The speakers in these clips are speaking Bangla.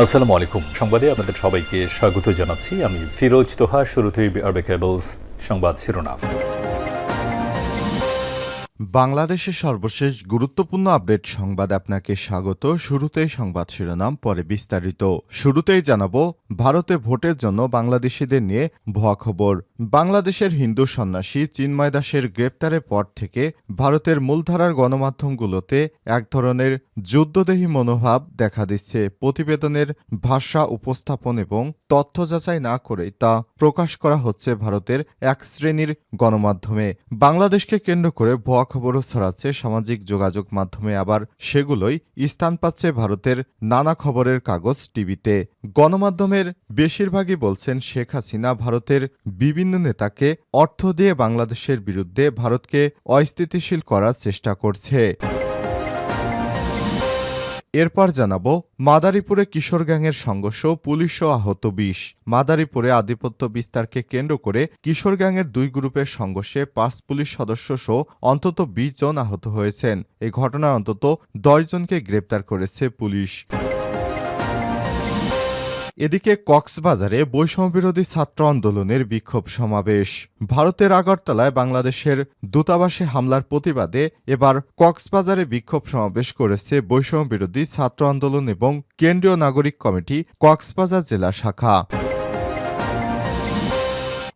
আসসালামু আলাইকুম। সংবাদে আপনাদের সবাইকে স্বাগত জানাচ্ছি। আমি ফিরোজ তোহা, শুরুতেই আরবে কেবলস সংবাদ শিরোনাম। বাংলাদেশের সর্বশেষ গুরুত্বপূর্ণ আপডেট সংবাদ আপনাকে স্বাগত। শুরুতেই সংবাদ শিরোনাম, পরে বিস্তারিত। শুরুতেই জানাব, ভারতে ভোটের জন্য বাংলাদেশিদের নিয়ে ভুয়া খবর। বাংলাদেশের হিন্দু সন্ন্যাসী চিন্ময় দাসের গ্রেপ্তারের পর থেকে ভারতের মূলধারার গণমাধ্যমগুলোতে এক ধরনের যুদ্ধদেহী মনোভাব দেখা দিচ্ছে। প্রতিবেদনের ভাষা উপস্থাপন এবং তথ্য যাচাই না করেই তা প্রকাশ করা হচ্ছে ভারতের এক শ্রেণির গণমাধ্যমে। বাংলাদেশকে কেন্দ্র করে ভুয়া খবরও ছড়াচ্ছে সামাজিক যোগাযোগ মাধ্যমে। আবার সেগুলোই স্থান পাচ্ছে ভারতের নানা খবরের কাগজ, টিভিতে। গণমাধ্যমের বেশিরভাগই বলছেন, শেখ হাসিনা ভারতের বিভিন্ন নেতাকে অর্থ দিয়ে বাংলাদেশের বিরুদ্ধে ভারতকে অস্থিতিশীল করার চেষ্টা করছে। এরপর জানাব, মাদারীপুরে কিশোর গ্যাংয়ের সংঘর্ষ পুলিশও আহত বিশ। মাদারীপুরে আধিপত্য বিস্তারকে কেন্দ্র করে কিশোর গ্যাংয়ের দুই গ্রুপের সংঘর্ষে পাঁচ পুলিশ সদস্য সহ অন্তত বিশ জন আহত হয়েছেন। এই ঘটনায় অন্তত দশ জনকে গ্রেপ্তার করেছে পুলিশ। এদিকে কক্সবাজারে বৈষম্যবিরোধী ছাত্র আন্দোলনের বিক্ষোভ সমাবেশ। ভারতের আগরতলায় বাংলাদেশের দূতাবাসে হামলার প্রতিবাদে এবার কক্সবাজারে বিক্ষোভ সমাবেশ করেছে বৈষম্যবিরোধী ছাত্র আন্দোলন এবং কেন্দ্রীয় নাগরিক কমিটি কক্সবাজার জেলা শাখা।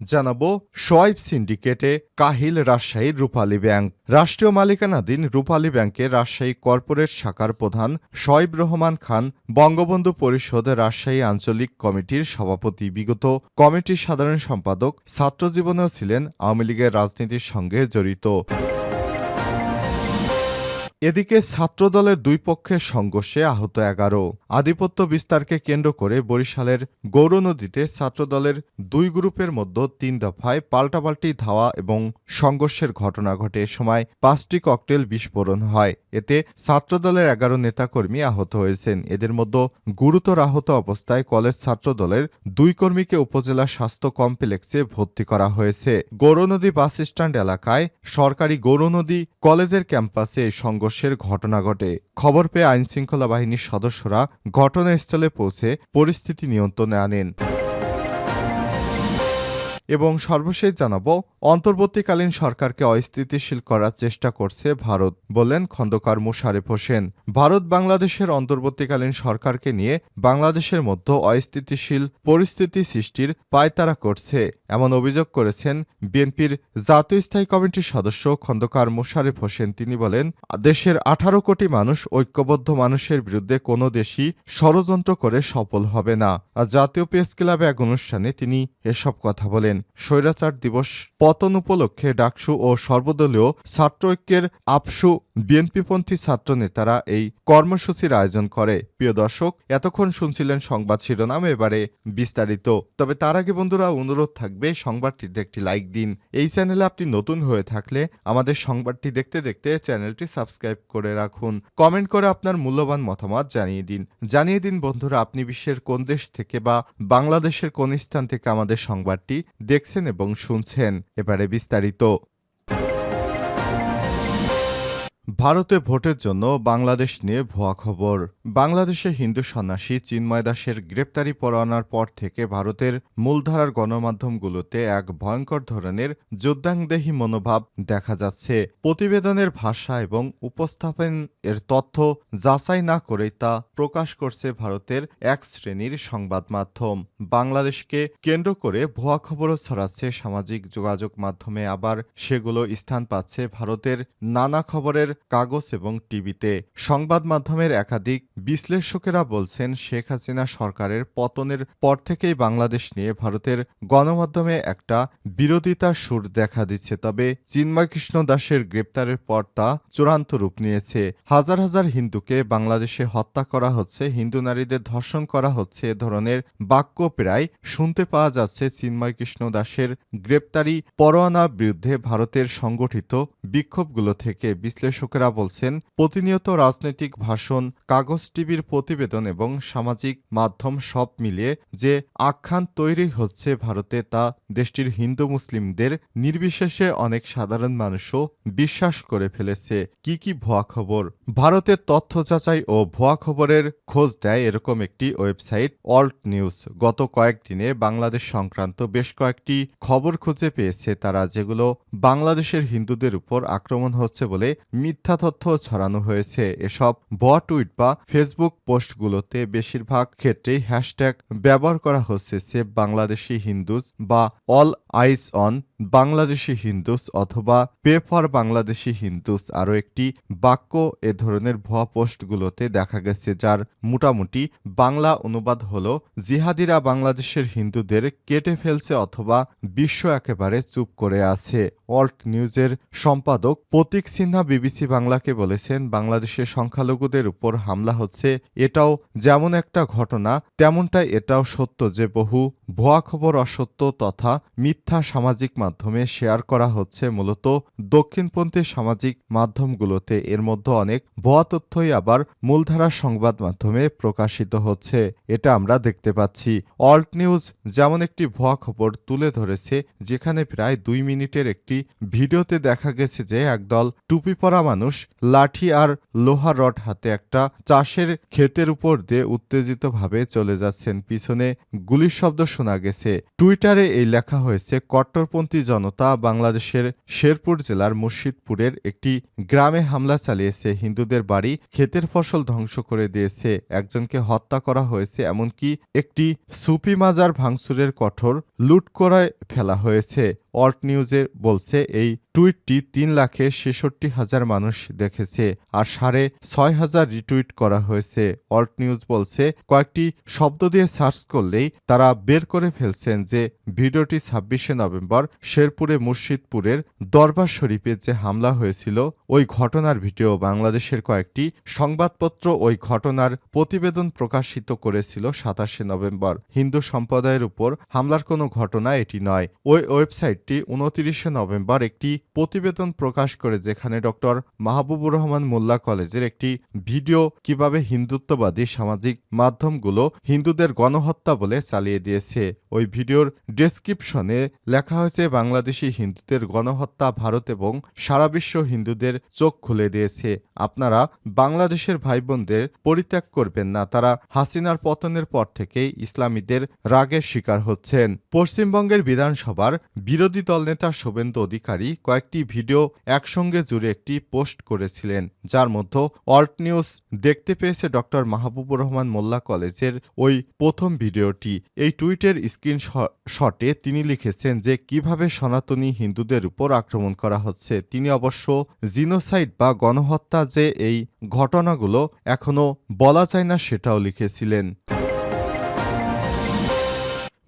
জানাব সোয়াইব সিন্ডিকেটে কাহিল রাজশাহীর রূপালী ব্যাংক। রাষ্ট্রীয় মালিকানাধীন রূপালী ব্যাংকে রাজশাহী কর্পোরেট শাখার প্রধান শোয়েব রহমান খান বঙ্গবন্ধু পরিষদ রাজশাহী আঞ্চলিক কমিটির সভাপতি। বিগত কমিটির সাধারণ সম্পাদক ছাত্রজীবনেও ছিলেন আওয়ামী লীগের রাজনীতির সঙ্গে জড়িত। এদিকে ছাত্রদলের দুই পক্ষের সংঘর্ষে আহত এগারো। আধিপত্য বিস্তারকে কেন্দ্র করে বরিশালের গৌরনদীতে ছাত্রদলের দুই গ্রুপের মধ্যে তিন দফায় পাল্টাপাল্টি ধাওয়া এবং সংঘর্ষের ঘটনা ঘটে। সময় পাঁচটি ককটেল বিস্ফোরণ হয়। এতে ছাত্রদলের এগারো নেতাকর্মী আহত হয়েছেন। এদের মধ্যে গুরুতর আহত অবস্থায় কলেজ ছাত্রদলের দুই কর্মীকে উপজেলা স্বাস্থ্য কমপ্লেক্সে ভর্তি করা হয়েছে। গৌরনদী বাস স্ট্যান্ড এলাকায় সরকারি গৌরনদী কলেজের ক্যাম্পাসে এই সংঘর্ষের ঘটনা ঘটে। খবর পেয়ে আইনশৃঙ্খলা বাহিনীর সদস্যরা ঘটনাস্থলে পৌঁছে পরিস্থিতি নিয়ন্ত্রণে আনেন। এবং সর্বশেষ জানাব, অন্তর্বর্তীকালীন সরকারকে অস্থিতিশীল করার চেষ্টা করছে ভারত বললেন খন্দকার মুশারেফ হোসেন। ভারত বাংলাদেশের অন্তর্বর্তীকালীন সরকারকে নিয়ে বাংলাদেশের মধ্যে অস্থিতিশীল পরিস্থিতি সৃষ্টির পায়তারা করছে, এমন অভিযোগ করেছেন বিএনপির জাতীয় স্থায়ী কমিটির সদস্য খন্দকার মুশারেফ হোসেন। তিনি বলেন, দেশের আঠারো কোটি মানুষ, ঐক্যবদ্ধ মানুষের বিরুদ্ধে কোনো দেশই ষড়যন্ত্র করে সফল হবে না। আর জাতীয় প্রেস ক্লাবে এক অনুষ্ঠানে তিনি এসব কথা বলেন। স্বৈরাচার দিবস পতন উপলক্ষে ডাকসু ও সর্বদলীয় ছাত্র ঐক্যের আপসু বিএনপিপন্থী ছাত্র নেতারা এই কর্মসূচির আয়োজন করে। প্রিয় দর্শক, এতক্ষণ শুনছিলেন সংবাদ শিরোনাম, এবারে বিস্তারিত। তবে তার আগে বন্ধুরা, অনুরোধ থাকবে, সংবাদটিতে একটি লাইক দিন। এই চ্যানেলে আপনি নতুন হয়ে থাকলে আমাদের সংবাদটি দেখতে দেখতে চ্যানেলটি সাবস্ক্রাইব করে রাখুন। কমেন্ট করে আপনার মূল্যবান মতামত জানিয়ে দিন। জানিয়ে দিন বন্ধুরা, আপনি বিশ্বের কোন দেশ থেকে বা বাংলাদেশের কোন স্থান থেকে আমাদের সংবাদটি দেখছেন এবং শুনছেন। এবারে বিস্তারিত। ভারতে ভোটের জন্য বাংলাদেশ নিয়ে ভুয়া খবর। বাংলাদেশে হিন্দু সন্ন্যাসী চিন্ময় দাসের গ্রেপ্তারি পরোয়ানার পর থেকে ভারতের মূলধারার গণমাধ্যমগুলোতে এক ভয়ঙ্কর ধরনের যোদ্ধাংদেহী মনোভাব দেখা যাচ্ছে। প্রতিবেদনের ভাষা এবং উপস্থাপন এর তথ্য যাচাই না করেই তা প্রকাশ করছে ভারতের এক শ্রেণির সংবাদ মাধ্যম। বাংলাদেশকে কেন্দ্র করে ভুয়া খবরও ছড়াচ্ছে সামাজিক যোগাযোগ মাধ্যমে, আবার সেগুলো স্থান পাচ্ছে ভারতের নানা খবরের কাগজ এবং টিভিতে। সংবাদ মাধ্যমের একাধিক বিশ্লেষকেরা বলছেন, শেখ হাসিনা সরকারের পতনের পর থেকেই বাংলাদেশ নিয়ে ভারতের গণমাধ্যমে একটা বিরোধিতার সুর দেখা দিচ্ছে। তবে চিন্ময় কৃষ্ণ দাসের গ্রেপ্তারের পর তা চূড়ান্ত রূপ নিয়েছে। হাজার হাজার হিন্দুকে বাংলাদেশে হত্যা করা হচ্ছে, হিন্দু নারীদের ধর্ষণ করা হচ্ছে, এ ধরনের বাক্য প্রায় শুনতে পাওয়া যাচ্ছে চিন্ময় কৃষ্ণ দাসের গ্রেপ্তারি পরোয়ানা বিরুদ্ধে ভারতের সংগঠিত বিক্ষোভগুলো থেকে। বিশ্লেষক বিশ্লেষকেরা বলছেন প্রতিনিয়ত রাজনৈতিক ভাষণ, কাগজ টিভির প্রতিবেদন এবং সামাজিক মাধ্যম সব মিলিয়ে যে আখ্যান তৈরি হচ্ছে ভারতে তা দেশটির হিন্দু মুসলিমদের নির্বিশেষে অনেক সাধারণ মানুষও বিশ্বাস করে ফেলেছে। কি কি ভুয়া খবর? ভারতের তথ্য যাচাই ও ভুয়া খবরের খোঁজ দেয় এরকম একটি ওয়েবসাইট, অল্ট নিউজ। গত কয়েকদিনে বাংলাদেশ সংক্রান্ত বেশ কয়েকটি খবর খুঁজে পেয়েছে তারা, যেগুলো বাংলাদেশের হিন্দুদের উপর আক্রমণ হচ্ছে বলে মিথ্যা তথ্য ছড়ানো হয়েছে। এসব ব টুইট বা ফেসবুক পোস্টগুলোতে বেশিরভাগ ক্ষেত্রেই হ্যাশট্যাগ ব্যবহার করা হচ্ছে সেভ বাংলাদেশি হিন্দুজ বা all eyes on Bangladeshi Hindus অথবা পে ফর বাংলাদেশি হিন্দুস আরও একটি বাক্য এ ধরনের ভুয়া পোস্টগুলোতে দেখা গেছে যার মোটামুটি বাংলা অনুবাদ হল, জিহাদিরা বাংলাদেশের হিন্দুদের কেটে ফেলছে অথবা বিশ্ব একেবারে চুপ করে আছে। অল্ট নিউজের সম্পাদক প্রতীক সিনহা বিবিসি বাংলাকে বলেছেন, বাংলাদেশের সংখ্যালঘুদের উপর হামলা হচ্ছে, এটাও যেমন একটা ঘটনা, তেমনটাই এটাও সত্য যে বহু ভুয়া খবর অসত্য তথা মিথ্যা সামাজিক মাধ্যমে শেয়ার করা হচ্ছে মূলত দক্ষিণপন্থী সামাজিক মাধ্যমগুলোতে। এর মধ্যে অনেক ভুয়া তথ্যই আবার মূলধারা সংবাদ মাধ্যমে প্রকাশিত হচ্ছে। এটা আমরা দেখতে পাচ্ছি। অল্ট নিউজ যেমন একটি ভুয়া খবর তুলে ধরেছে, যেখানে প্রায় দুই মিনিটের একটি ভিডিওতে দেখা গেছে যে একদল টুপি পরা মানুষ লাঠি আর লোহা রড হাতে একটা চাষের ক্ষেতের উপর দিয়ে উত্তেজিতভাবে চলে যাচ্ছেন। পিছনে গুলির শব্দ শোনা গেছে। টুইটারে এই লেখা হয়েছে, কট্টরপন্থী জনতা বাংলাদেশের শেরপুর জেলার মুর্শিদপুরের একটি গ্রামে হামলা চালিয়েছে। হিন্দুদের বাড়ি ক্ষেতের ফসল ধ্বংস করে দিয়েছে। একজনকে হত্যা করা হয়েছে, এমনকি একটি সুপি মাজার ভাঙচুরের কঠোর লুট করায় ফেলা হয়েছে। অল্ট নিউজে বলছে, এই টুইটটি তিন লাখে ছেষট্টি হাজার মানুষ দেখেছে আর সাড়ে ছয় হাজার রিটুইট করা হয়েছে। অল্ট নিউজ বলছে, কয়েকটি শব্দ দিয়ে সার্চ করলেই তারা বের করে ফেলছেন যে ভিডিওটি ছাব্বিশে নভেম্বর শেরপুরে মুর্শিদপুরের দরবার শরীফে যে হামলা হয়েছিল, ওই ঘটনার ভিডিও বাংলাদেশের কয়েকটি সংবাদপত্র ওই ঘটনার প্রতিবেদন প্রকাশিত করেছিল সাতাশে নভেম্বর। হিন্দু সম্প্রদায়ের উপর হামলার কোনো ঘটনা এটি নয়। ওই ওয়েবসাইটটি উনতিরিশে নভেম্বর একটি প্রতিবেদন প্রকাশ করে, যেখানে ডক্টর মাহবুবুর রহমান মোল্লা কলেজের একটি ভিডিও কীভাবে হিন্দুত্ববাদী সামাজিক মাধ্যমগুলো হিন্দুদের গণহত্যা বলে চালিয়ে দিয়েছে। ওই ভিডিওর ডেসক্রিপশনে লেখা হয়েছে, বাংলাদেশি হিন্দুদের গণহত্যা ভারত এবং সারা বিশ্ব হিন্দুদের চোখ খুলে দিয়েছে। আপনারা বাংলাদেশের ভাই বোনদের পরিত্যাগ করবেন না, তারা হাসিনার পতনের পর থেকেই ইসলামীদের রাগের শিকার হচ্ছেন। পশ্চিমবঙ্গের বিধানসভার বিরোধী দলনেতা শুভেন্দু অধিকারী কয়েকটি ভিডিও একসঙ্গে জুড়ে একটি পোস্ট করেছিলেন, যার মধ্যে অল্ট নিউজ দেখতে পেয়েছে ডক্টর মাহবুবুর রহমান মোল্লা কলেজের ওই প্রথম ভিডিওটি। এই টুইটের স্ক্রিন শটে তিনি লিখেছেন যে, কীভাবে সনাতনী হিন্দুদের উপর আক্রমণ করা হচ্ছে? তিনি অবশ্য জিনোসাইড বা গণহত্যা যে এই ঘটনাগুলো এখনও বলা যায় না সেটাও লিখেছিলেন।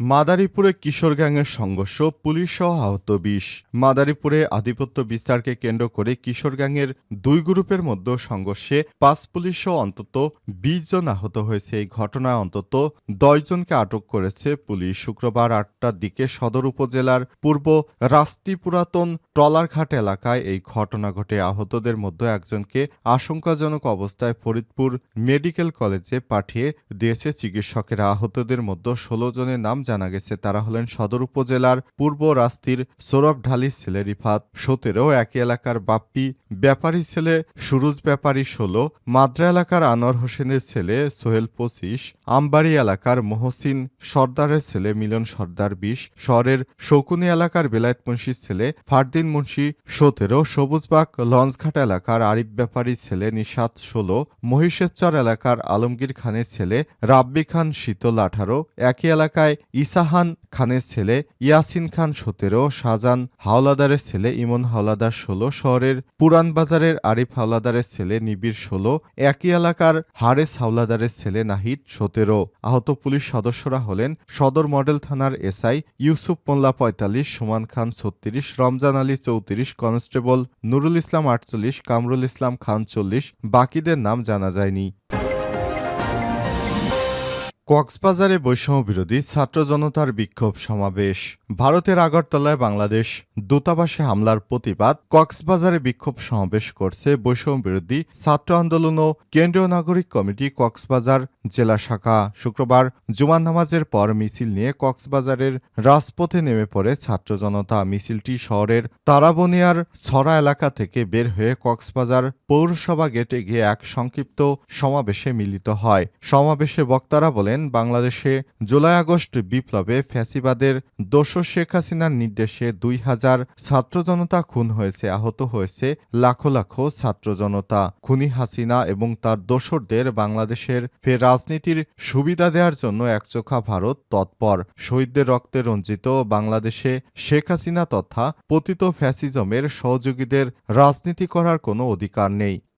মাদারীপুরে কিশোর গ্যাংয়ের সংঘর্ষ, পুলিশ সহ আহত বিশ। মাদারীপুরে আধিপত্য বিস্তারকে কেন্দ্র করে কিশোর গ্যাংয়ের দুই গ্রুপের মধ্যে সংঘর্ষে পাঁচ পুলিশ সহ অন্তত বিশ জন আহত হয়েছে। এই ঘটনায় অন্তত দশজনকে আটক করেছে পুলিশ। শুক্রবার আটটার দিকে সদর উপজেলার পূর্ব রাস্তি পুরাতন ট্রলারঘাট এলাকায় এই ঘটনা ঘটে। আহতদের মধ্যে একজনকে আশঙ্কাজনক অবস্থায় ফরিদপুর মেডিকেল কলেজে পাঠিয়ে দিয়েছে চিকিৎসকেরা। আহতদের মধ্যে ষোলো জনের নাম জানা গেছে, তারা হলেন সদর উপজেলার পূর্ব রাস্তির সৌরভ ঢালি ছেলে রিফাত। সতেরো, একই এলাকার বাপ্পি। ব্যাপারী ছেলে সুরুজ ব্যাপারী ষোলো, মাদ্রা এলাকার আনোয়ার হোসেনের ছেলে সোহেল পঁচিশ আমবাড়ি এলাকার মহসিন সর্দারের ছেলে মিলন সর্দার বিশ, শহরের শকুনি এলাকার বেলায়েত মুন্সির ছেলে ফারদিন মুন্সি, সতেরো সবুজবাগ লঞ্চঘাট এলাকার আরিফ ব্যাপারী ছেলে নিশাত ষোলো মহিষেরচর এলাকার আলমগীর খানের ছেলে রাব্বি খান শীতল আঠারো, একই এলাকায় ইসাহান খানের ছেলে ইয়াসিন খান সতেরো শাহজান হাওলাদারের ছেলে ইমন হাওলাদার ষোলো, শহরের পুরান বাজারের আরিফ হাওলাদারের ছেলে নিবিড় ষোলো, একই এলাকার হারেস হাওলাদারের ছেলে নাহিদ সতেরো আহত পুলিশ সদস্যরা হলেন সদর মডেল থানার এসআই ইউসুফ মোল্লা পঁয়তাল্লিশ, সুমান খান ছত্রিশ, রমজান আলী চৌত্রিশ, কনস্টেবল নুরুল ইসলাম আটচল্লিশ, কামরুল ইসলাম খান চল্লিশ, বাকিদের নাম জানা যায়নি। কক্সবাজারে বৈষম্য বিরোধী ছাত্র জনতার বিক্ষোভ সমাবেশ। ভারতের আগরতলায় বাংলাদেশ দূতাবাসে হামলার প্রতিবাদ। কক্সবাজারে বিক্ষোভ সমাবেশ করছে বৈষম্য বিরোধী ছাত্র আন্দোলন ও কেন্দ্রীয় নাগরিক কমিটি কক্সবাজার জেলা শাখা। শুক্রবার জুমান নামাজের পর মিছিল নিয়ে কক্সবাজারের রাজপথে নেমে পড়ে ছাত্র জনতা। মিছিলটি শহরের তারাবনিয়ার ছড়া এলাকা থেকে বের হয়ে কক্সবাজার পৌরসভা গেটে গিয়ে এক সংক্ষিপ্ত সমাবেশে মিলিত হয়। সমাবেশে বক্তারা বলেন বাংলাদেশে জুলাই আগস্ট বিপ্লবে ফ্যাসিবাদের দোষ শেখ হাসিনার নির্দেশে দুই হাজার ছাত্র জনতা খুন হয়েছে, আহত হয়েছে লাখো লাখো ছাত্র জনতা। খুনি হাসিনা এবং তার দোসরদের বাংলাদেশের ফের রাজনীতির সুবিধা দেওয়ার জন্য একচোখা ভারত তৎপর। শহীদদের রক্তে রঞ্জিত বাংলাদেশে শেখ হাসিনা তথা পতিত ফ্যাসিজমের সহযোগীদের রাজনীতি করার কোনো অধিকার নেই।